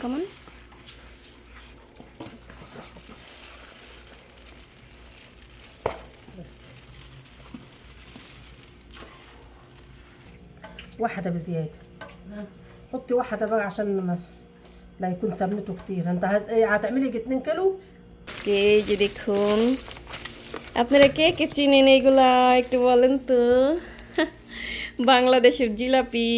Come on. بس واحدة بزيادة حطي واحدة بقى عشان ما لا يكون سمنته كتير انت هت... إيه، هتعملي يجي 2 كيلو এই যে দেখুন আপনারা কে কে চিনেন এগুলা একটু বলেন তো বাংলাদেশের জিলাপি,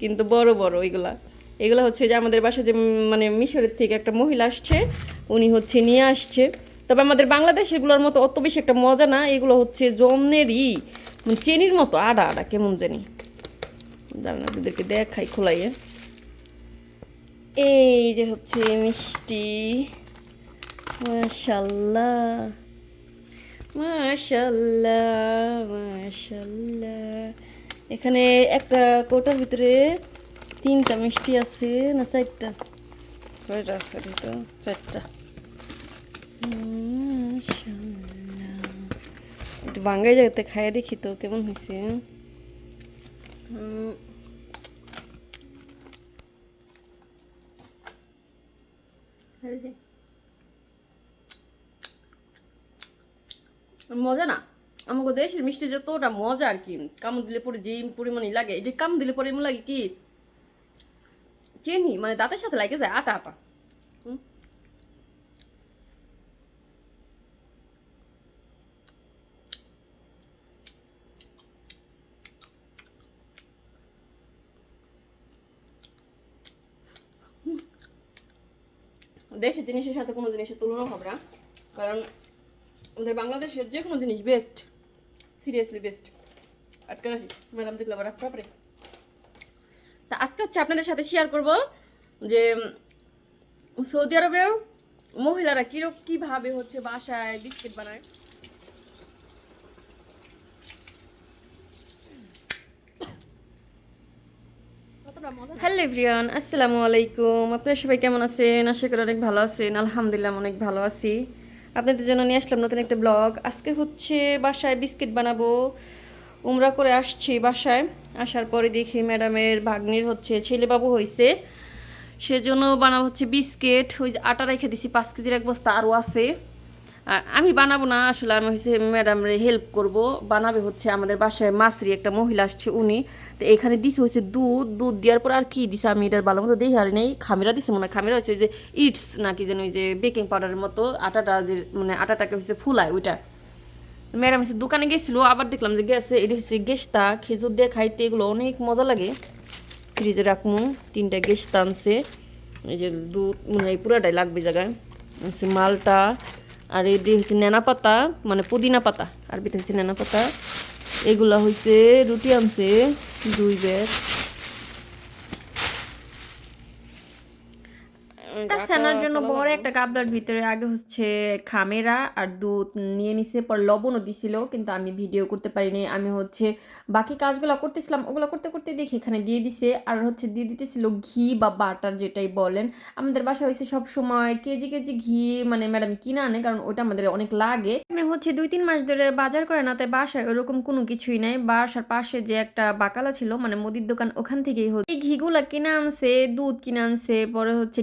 কিন্তু বড় বড় এগুলা। এগুলো হচ্ছে যে আমাদের বাসা যে মানে মিশরের থেকে একটা মহিলা আসছে, উনি হচ্ছে নিয়ে আসছে। তবে আমাদের বাংলাদেশেরগুলোর মতো অত বেশি একটা মজা না, এগুলো হচ্ছে জমনেরই মানে চেনির মতো আডা আডা কেমন জানি। দাঁড়ান আপনাদেরকে দেখাই খোলাইয়ে। এই যে হচ্ছে মিষ্টি। মাশাল্লাহ। মাশাল্লাহ মাশাল্লাহ। এখানে একটা কোটার ভিতরে তিনটা মিষ্টি আছে না চারটা? কয়টা আছে তো চারটা। একটু বাঙ্গাই জায়গাতে খাইয়ে দেখি তো কেমন হয়েছে মজা না? আমাকে দেশের মিষ্টি যতটা মজা আর কি, কামড় দিলে পরে যে পরিমাণে লাগে যে কাম দিলে পরে এমন লাগে কি, চিনি মানে দাঁতের সাথে লাগে যায় আটা আটা। দেশের জিনিসের সাথে কোনো জিনিসের তুলনা হবে না, কারণ আমাদের বাংলাদেশের যে কোনো জিনিস বেস্ট সিরিয়াসলি বেস্ট আটকে রাখি ম্যাডাম দেখলে আবার রাখতে তা আজকে হচ্ছে আপনাদের সাথে শেয়ার করব যে সৌদি আরবেও মহিলারা কিরক কীভাবে হচ্ছে বাসায় বিস্কিট বানায়? হ্যালো এভরিওয়ান আসসালামু আলাইকুম। আপনারা সবাই কেমন আছেন? আশা করি অনেক ভালো আছেন। আলহামদুলিল্লাহ অনেক ভালো আছি। আপনাদের জন্য নিয়ে আসলাম নতুন একটা ব্লগ। আজকে হচ্ছে বাসায় বিস্কিট বানাবো। উমরা করে আসছি বাসায়। আসার পরে দেখি ম্যাডামের ভাগ্নির হচ্ছে ছেলেবাবু হয়েছে সেজন্য বানাবো হচ্ছে বিস্কিট। ওই আটা রেখে দিছি, পাঁচ কেজির এক বস্তা আরও আছে। আর আমি বানাবো না, আসলে আমি হচ্ছে ম্যাডামরে হেল্প করব। বানাবে হচ্ছে আমাদের বাসায় মাসরি একটা মহিলা আসছে, উনি। তো এখানে দিছে হচ্ছে দুধ দুধ দেওয়ার পর আর কি দিছে আমি, এটা ভালো মতো দেখি আর নেই। খামিরা দিছে মনে হয়, খামিরা হচ্ছে যে ইটস নাকি যেন ওই যে বেকিং পাউডারের মতো আটাটা যে মানে আটাটাকে হচ্ছে ফুলায় ওইটা। ম্যাডাম হচ্ছে দোকানে গেছিল, আবার দেখলাম যে গেছে, এটা হচ্ছে গেস্তা, খেজুর দিয়ে খাইতে এগুলো অনেক মজা লাগে। ফ্রিজে রাখমু, তিনটা গেস্তা আনছে। এই যে দুধ মানে পুরাটাই লাগবে জায়গায়। মালটা আর এই দিয়ে হচ্ছে নেনা পাতা মানে পুদিনা পাতা আরবিতে হচ্ছে নেনা পাতা। এগুলা হয়েছে রুটি আনছে, দুই ব্যাগ। ছানার জন্য বড় একটা গাবলার ভিতরে আগে হচ্ছে খামেরা আর দুধ নিয়ে নিছে পর লবণও দিছিল কিন্তু আমি ভিডিও করতে পারিনি। আমি হচ্ছে বাকি কাজগুলো করতেছিলাম ওগুলো করতে করতে দেখি এখানে দিয়ে দিছে আর হচ্ছে দিয়ে দিতেছিল ঘি বা বাটার যেটাই বলেন। আমাদের বাসা হয়েছে সব সময় কেজি কেজি ঘি মানে ম্যাডাম কিনে আনে কারণ ওটা আমাদের অনেক লাগে। আমি হচ্ছে দুই তিন মাস ধরে বাজার করে না তাই বাসায় ওরকম কোনো কিছুই নাই। বাসার পাশে যে একটা বাকালা ছিল মানে মুদির দোকান ওখান থেকেই হচ্ছে এই ঘিগুলা কিনে আনছে দুধ কিনে আনছে পরে হচ্ছে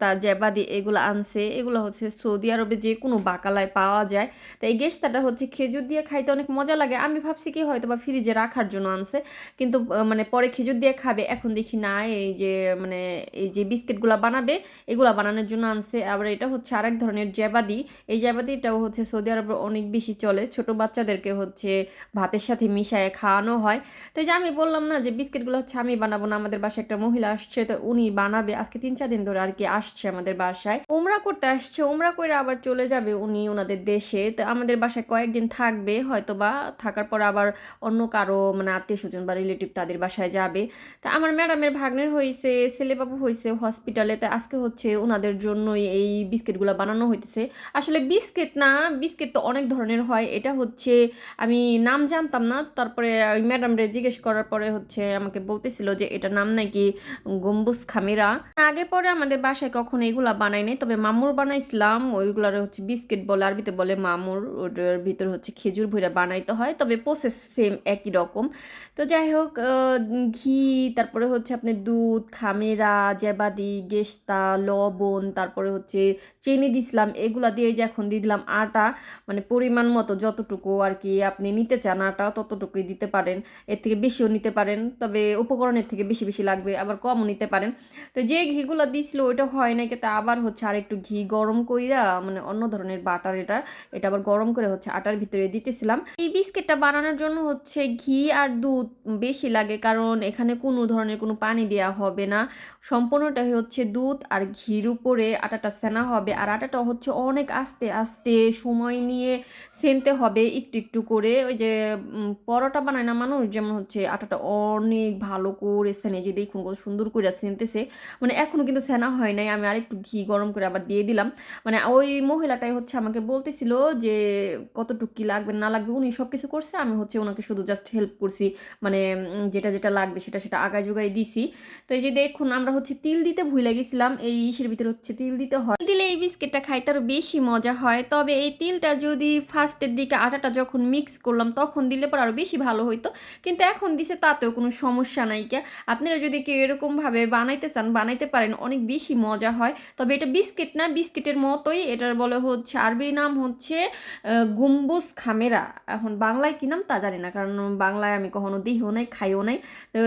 গেস্তা জেবাদি এগুলো আনছে। এগুলো হচ্ছে সৌদি আরবে যে কোনো বাকালায় পাওয়া যায়। তো এই গেস্তাটা হচ্ছে খেজুর দিয়ে খাইতে অনেক মজা লাগে। আমি ভাবছি কি হয়তো বা ফ্রিজে রাখার জন্য আনছে। কিন্তু মানে পরে খেজুর দিয়ে খাবে। এখন দেখি না, এই যে মানে এই যে বিস্কিটগুলো বানাবে, এগুলা বানানোর জন্য আনছে। আবার এটা হচ্ছে আরেক ধরনের জেবাদি। এই জেবাদিটাও হচ্ছে সৌদি আরবে অনেক বেশি চলে। ছোট বাচ্চাদেরকে হচ্ছে ভাতের সাথে মিশায় খাওয়ানো হয়। তো এই যে আমি বললাম না যে বিস্কিটগুলো হচ্ছে আমি বানাবো না, আমাদের বাসায় একটা মহিলা আসছে, তো উনি বানাবে। আজকে তিন, চার দিন ধরে আর কি আসছে আমাদের বাসায়। উমরা করতে আসছে, উমরা করে আবার চলে যাবে উনি ওনাদের দেশে। তো আমাদের বাসায় কয়েকদিন থাকবে হয়তো বা থাকার পর আবার অন্য কারও মানে আত্মীয় স্বজন বা রিলেটিভ তাদের বাসায় যাবে। তা আমার ম্যাডামের ভাগ্নের হয়েছে ছেলেবাবু হয়েছে হসপিটালে তো আজকে হচ্ছে ওনাদের জন্যই এই বিস্কিটগুলো বানানো হইতেছে। আসলে বিস্কিট না, বিস্কিট তো অনেক ধরনের হয়। এটা হচ্ছে আমি নাম জানতাম না, তারপরে ওই ম্যাডামরে জিজ্ঞেস করার পরে হচ্ছে আমাকে বলতেছিল যে এটা নাম নাকি গম্বুজ খামিরা। আগে পরে আমাদের বাসায় তখন এগুলা বানাই নাই। তবে মামুর বানাইছিলাম, ওইগুলার হচ্ছে বিস্কিট বলে, আরবিতে বলে মামুর, ওটার ভিতর হচ্ছে খেজুর ভইরা বানাইতে হয়। তবে প্রসেস সেম একই রকম। তো যাই হোক ঘি, তারপরে হচ্ছে আপনি দুধ, খামেরা, জেবাদি, গেস্তা, লবণ, তারপরে হচ্ছে চিনি দিছিলাম, এগুলা দিয়ে যে এখন দিয়ে দিলাম আটা। মানে পরিমাণ মতো যতটুকু আর কি আপনি নিতে চান আটা, ততটুকুই দিতে পারেন। এর থেকে বেশিও নিতে পারেন, তবে উপকরণের থেকে বেশি বেশি লাগবে, আবার কমও নিতে পারেন। তো যে ঘিগুলো দিছিল, ওইটা হয় নাই কিন্তু আবার হচ্ছে আর একটু ঘি গরম কইরা মানে অন্য ধরনের বাটার এটা এটা আবার গরম করে হচ্ছে আটার ভিতরে দিতেছিলাম। এই বিস্কিটটা বানানোর জন্য হচ্ছে ঘি আর দুধ বেশি লাগে, কারণ এখানে কোনো ধরনের কোনো পানি দেওয়া হবে না। সম্পূর্ণটাই হচ্ছে দুধ আর ঘির উপরে আটাটা সেনা হবে, আর আটাটা হচ্ছে অনেক আস্তে আস্তে সময় নিয়ে সেনতে হবে একটু একটু করে। ওই যে পরোটা বানায় না মানুষ, যেমন হচ্ছে আটাটা অনেক ভালো করে সেনে, যে দেখুন কত সুন্দর করে সেনতেছে। মানে এখনও কিন্তু সেনা হয় নাই আমি আরেকটু ঘি গরম করে আবার দিয়ে দিলাম। মানে ওই মহিলাটাই হচ্ছে আমাকে বলতেছিল যে, কতটুকু কি লাগবে, না লাগবে? উনি সব কিছু করছে, আমি হচ্ছে ওনাকে শুধু জাস্ট হেল্প করছি। মানে যেটা যেটা লাগবে সেটা সেটা আগায় জোগাই দিছি। তো এই যে দেখুন, আমরা হচ্ছে তিল দিতে ভুলে গেছিলাম, এই ইসের ভিতরে হচ্ছে তিল দিতে হয়। দিলে এই বিস্কিটটা খাইতে আরও বেশি মজা হয়। তবে এই তিলটা যদি ফার্স্টের দিকে আটাটা যখন মিক্স করলাম, তখন দিলে পর আরও বেশি ভালো হইতো। কিন্তু এখন দিছে তাতেও কোনো সমস্যা নাই কে। আপনারা যদি কেউ এরকম ভাবে বানাইতে চান, বানাইতে পারেন, অনেক বেশি মজা হয়। তবে এটা বিস্কিট না, বিস্কিটের মতোই। এটার বলে হচ্ছে আরবি নাম হচ্ছে গুম্বুজ খামেরা। এখন বাংলায় কি নাম তা জানি না, কারণ বাংলায় আমি কখনো দিইও নাই, খাইও নাই।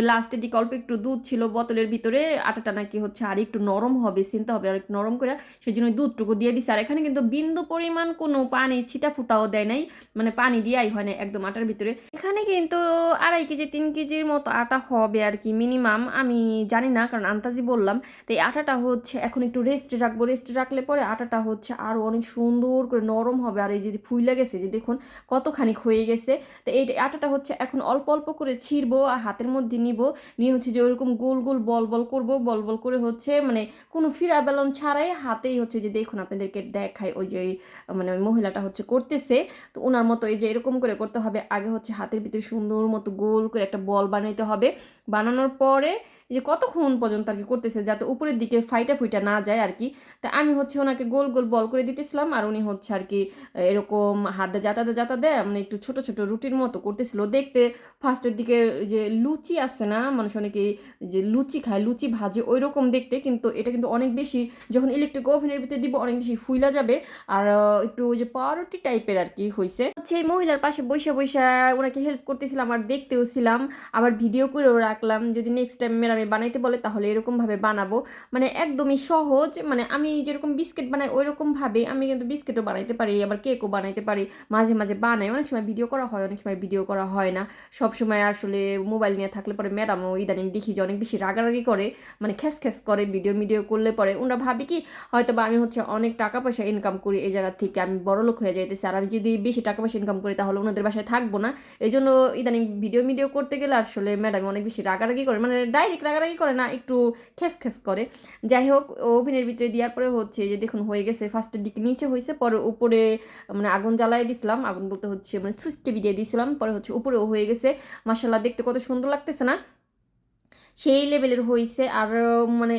লাস্টের দিকে অল্প একটু দুধ ছিল বোতলের ভিতরে, আটাটা নাকি হচ্ছে আর একটু নরম হবে চিনতে হবে, আর একটু নরম করে সেই জন্য দুধটুকু দিয়ে দিছে। আর এখানে কিন্তু বিন্দু পরিমাণ কোনো পানি ছিটা ফুটাও দেয় নাই মানে পানি দিয়াই হয় না একদম আটার ভিতরে। এখানে কিন্তু আড়াই কেজি, তিন কেজির মতো আটা হবে আর কি মিনিমাম আমি জানি না, কারণ আন্তাজি বললাম। তো এই আটাটা হচ্ছে এখন একটু রেস্টে রাখব। রেস্টে রাখলে পরে আটাটা হচ্ছে আরও অনেক সুন্দর করে নরম হবে। আর এই যে ফুইলে গেছে, যে দেখুন কতখানি হয়ে গেছে। তো এই আটাটা হচ্ছে এখন অল্প অল্প করে ছিঁড়বো আর হাতের মধ্যে নিব। নিয়ে হচ্ছে যে ওরকম গোল গোল, বল বল করব। বল বল করে হচ্ছে মানে কোনো ফিরা বেলন ছাড়াই হাতেই হচ্ছে যে দেখুন আপনাদেরকে দেখায় ওই যে মানে মহিলাটা হচ্ছে করতেছে। তো ওনার মতো এই যে এরকম করে করতে হবে। আগে হচ্ছে হাতের ভিতরে সুন্দর মতো গোল করে একটা বল বানাইতে হবে। বানানোর পরে যে কতক্ষণ পর্যন্ত আর কি করতেছে যাতে উপরের দিকে ফাইটা ফুইটা না যায় আর কি। তা আমি হচ্ছে ওনাকে গোল গোল, বল করে দিতেছিলাম আর উনি হচ্ছে আর কি এরকম হাত যাতাতে যাতাতে মানে একটু ছোট ছোট রুটির মতো করতেছিল। দেখতে ফার্স্টের দিকে যে লুচি আসছে না মানুষ অনেকে যে লুচি খায়, লুচি ভাজে ওই রকম দেখতে, কিন্তু এটা কিন্তু অনেক বেশি যখন ইলেকট্রিক ওভেনের ভিতরে দিব অনেক বেশি ফুইলা যাবে। আর একটু ওই যে পাউরুটি টাইপের আর কি হয়েছে হচ্ছে মহিলার পাশে বসে বসে ওনাকে হেল্প করতেছিলাম আর দেখতেও ছিলাম, আবার ভিডিও করেও রাখলাম, যদি নেক্সট টাইম মেরামে বানাইতে বলে তাহলে এরকমভাবে বানাবো। মানে একদমই সহজ মানে আমি যেরকম বিস্কিট বানাই ওই রকমভাবে আমি কিন্তু বিস্কিটও বানাইতে পারি, আবার কেকও বানাইতে পারি। মাঝে মাঝে বানাই, অনেক সময় ভিডিও করা হয়, অনেক সময় ভিডিও করা হয় না। সব সময় আসলে মোবাইল নিয়ে থাকলে পরে ম্যাডামও ইদানিং দেখি যে অনেক বেশি রাগারাগি করে মানে খ্যাস খ্যাস করে ভিডিও ভিডিও করলে পরে ওনারা ভাবি কি হয়তো বা আমি হচ্ছে অনেক টাকা পয়সা ইনকাম করি এই জায়গা থেকে, আমি বড় লোক হয়ে যাইতেছি। আর আমি যদি বেশি টাকা পয়সা ইনকাম করি তাহলে ওনাদের বাসায় থাকব না। এই জন্য ইদানিং ভিডিও মিডিও করতে গেলে আসলে ম্যাডাম অনেক বেশি রাগারাগি করে মানে ডাইরেক্ট রাগারাগি করে না, একটু খেস খেস করে। যাই হোক ওভেনের ভিতরে দেওয়ার পরে হচ্ছে যে দেখুন, হয়ে গেছে ফার্স্টের দিকে নিচে হয়েছে, পরে উপরে মানে আগুন জ্বালাই দিছিলাম, আগুন বলতে হচ্ছে মানে সুইচ টিভি দিয়ে দিয়েছিলাম পরে হচ্ছে উপরেও হয়ে গেছে। মাসাল্লাহ দেখতে কত সুন্দর লাগতেছে না? সেই লেভেলের হয়েছে আর মানে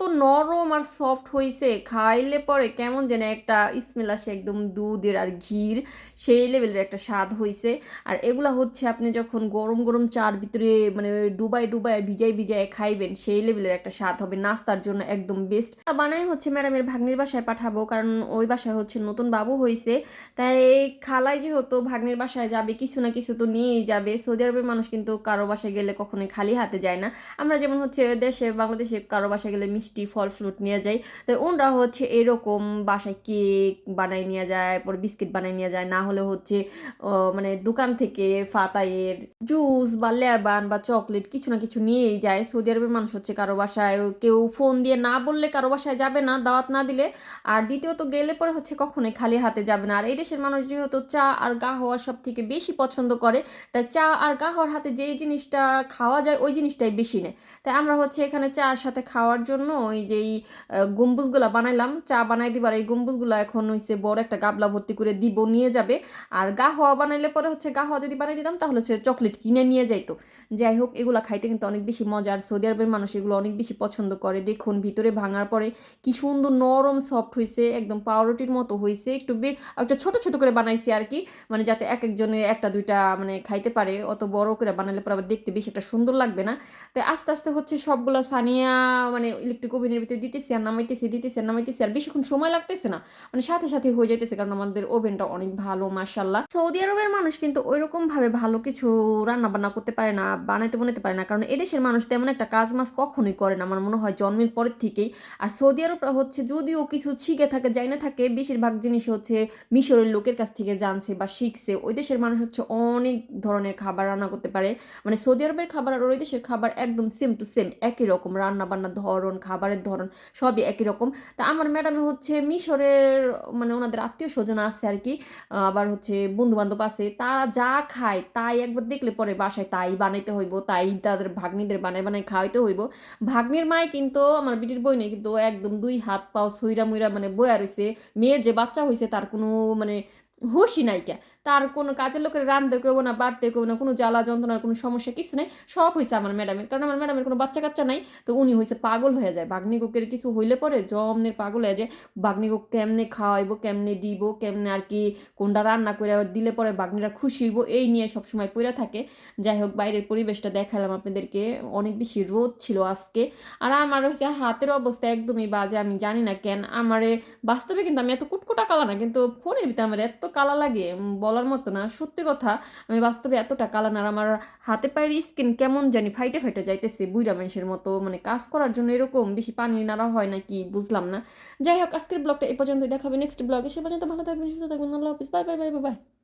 এত নরম আর সফট হয়েছে খাইলে পরে কেমন যেন একটা স্মেল আসে, একদম দুধের আর ঘির, সেই লেভেলের একটা স্বাদ হয়েছে আর এগুলা হচ্ছে আপনি যখন গরম গরম চার ভিতরে মানে ডুবাই ডুবাই ভিজাই ভিজাই খাইবেন, সেই লেভেলের একটা স্বাদ হবে, নাস্তার জন্য একদম বেস্ট বানাই হচ্ছে ম্যাডামের ভাগ্নির বাসায় পাঠাবো, কারণ ওই বাসায় হচ্ছে নতুন বাবু হয়েছে তাই খালাই যেহেতু ভাগ্নির বাসায় যাবে, কিছু না কিছু তো নিয়েই যাবে। সৌদি আরবের মানুষ কিন্তু কারও বাসায় গেলে কখনোই খালি হাতে যায় না। আমরা যেমন হচ্ছে দেশে, বাংলাদেশে কারও বাসায় গেলে মিষ্টি ফল ফ্রুট নিয়ে যাই। তো ওনরা হচ্ছে এরকম বাসায় কেক বানাই নিয়ে যায়, পরে বিস্কিট বানাই নিয়ে যায়। না হলে হচ্ছে মানে দোকান থেকে ফাতাইয়ের জুস বা লেবান বা চকলেট কিছু না কিছু নিয়েই যায়। সৌদি আরবের মানুষ হচ্ছে কারও বাসায় কেউ ফোন দিয়ে না বললে কারও বাসায় যাবে না, দাওয়াত না দিলে। আর দ্বিতীয়ত গেলে পরে হচ্ছে কখনোই খালি হাতে যাবে না। আর এই দেশের মানুষ যেহেতু চা আর গাহওয়া সব থেকে বেশি পছন্দ করে, তাই চা আর গা হওয়ার হাতে যেই জিনিসটা খাওয়া যায়, ওই জিনিসটাই বেশি নেয়। তাই আমরা হচ্ছে এখানে চার সাথে খাওয়ার জন্য ওই আহ, গম্বুজগুলা বানাইলাম চা বানাই দিবার এই গম্বুজগুলো এখন হইছে বড় একটা গাবলা ভর্তি করে দিব নিয়ে যাবে। আর গাহওয়া বানাইলে পরে হচ্ছে গাহওয়া যদি বানাই দিতাম তাহলে হচ্ছে চকলেট কিনে নিয়ে যাইতো। যাই হোক এগুলো খাইতে কিন্তু অনেক বেশি মজা। আর সৌদি আরবের মানুষ এগুলো অনেক বেশি পছন্দ করে। দেখুন ভিতরে ভাঙার পরে কি সুন্দর নরম সফট হয়েছে একদম পাউরুটির মতো হয়েছে একটু বে একটা ছোট ছোট করে বানাইছি আর কি মানে যাতে এক একজনে একটা দুইটা মানে খাইতে পারে। অত বড় করে বানালে পরে আবার দেখতে বেশি একটা সুন্দর লাগবে না। তো আস্তে আস্তে হচ্ছে সবগুলো সানিয়া মানে ইলেকট্রিক ওভেনের ভিতরে দিতেছি আর নামাইতেছি, দিতেছি আর নামাইতেছি আর বেশিক্ষণ সময় লাগতেছে না। মানে সাথে সাথে হয়ে যাইতেছে কারণ আমাদের ওভেনটা অনেক ভালো মার্শাল্লাহ সৌদি আরবের মানুষ কিন্তু ওইরকম ভাবে ভালো কিছু রান্না বান্না করতে পারে না, বানাইতে বানাইতে পারে না। কারণ এদেশের মানুষ তেমন একটা কাজ মাস কখনোই করে না। আমার মনে হয় জন্মের পরের থেকেই। আর সৌদি আরবরা হচ্ছে যদিও কিছু শিখে থাকে যাই না থাকে, বেশিরভাগ জিনিস হচ্ছে মিশরের লোকের কাছ থেকে জানছে বা শিখছে। ওই দেশের মানুষ হচ্ছে অনেক ধরনের খাবার রান্না করতে পারে। মানে সৌদি আরবের খাবার আর ওই দেশের খাবার একদম সেম টু সেম একই রকম রান্না বান্নার ধরন খাবারের ধরন, সবই একই রকম। তা আমার ম্যাডামে হচ্ছে মিশরের মানে ওনাদের আত্মীয় স্বজন আছে আর কি আবার হচ্ছে বন্ধু বান্ধব আছে, তারা যা খায় তাই একবার দেখলে পরে বাসায় তাই বানাইতে হইব, তাই তাদের ভাগ্নিদের বানাই বানাই খাওয়াইতে হইব। ভাগ্নির মায় কিন্তু, আমার বিটির বই নেই, কিন্তু একদম দুই হাত পাও সইরা মুইরা মানে বয়া রইছে, মেয়ের যে বাচ্চা হয়েছে তার কোনো মানে হুশই নাইকা তার কোনো কাজের লোকের রান্ধতে কেউ না বাড়তে কেউ না কোনো জ্বালা যন্ত্রণার কোনো সমস্যা কিছু নেই সব হয়েছে আমার ম্যাডামের। কারণ আমার ম্যাডামের কোনো বাচ্চা কাচ্চা নাই তো উনি হয়েছে পাগল হয়ে যায়। বাগ্নিগুকের কিছু হইলে পরে জমনের পাগল হয়ে যায়। বাগ্নিগুক কেমনে খাওয়াইবো কেমনে দিব কেমনে আর কি কোনটা রান্না করে দিলে পরে বাগ্নিরা খুশি হইব এই নিয়ে সবসময় পড়ে থাকে। যাই হোক বাইরের পরিবেশটা দেখালাম আপনাদেরকে অনেক বেশি রোদ ছিল আজকে। আর আমার হচ্ছে হাতের অবস্থা একদমই বাজে আমি জানি না কেন। আমারে বাস্তবে কিন্তু আমি এত কুটকুটা কালা না কিন্তু ফোনের ভিতরে আমার এত কালা লাগে উম, বলার মতো না। সত্যি কথা, আমি বাস্তবে এতটা কালা না, আর আমার হাতে পায়ের স্কিন কেমন জানি ফাইটে ফাইটে যাইতেছে বুইরা মানুষের মতো। মানে কাজ করার জন্য এরকম বেশি পানি নাড়া হয় নাকি বুঝলাম না। যাই হোক, আজকের ব্লগটা এ পর্যন্ত দেখাবে নেক্সট ব্লগে সে পর্যন্ত ভালো থাকবেন, সুস্থ থাকবেন। আল্লাহ হাফিজ। Bye bye bye bye.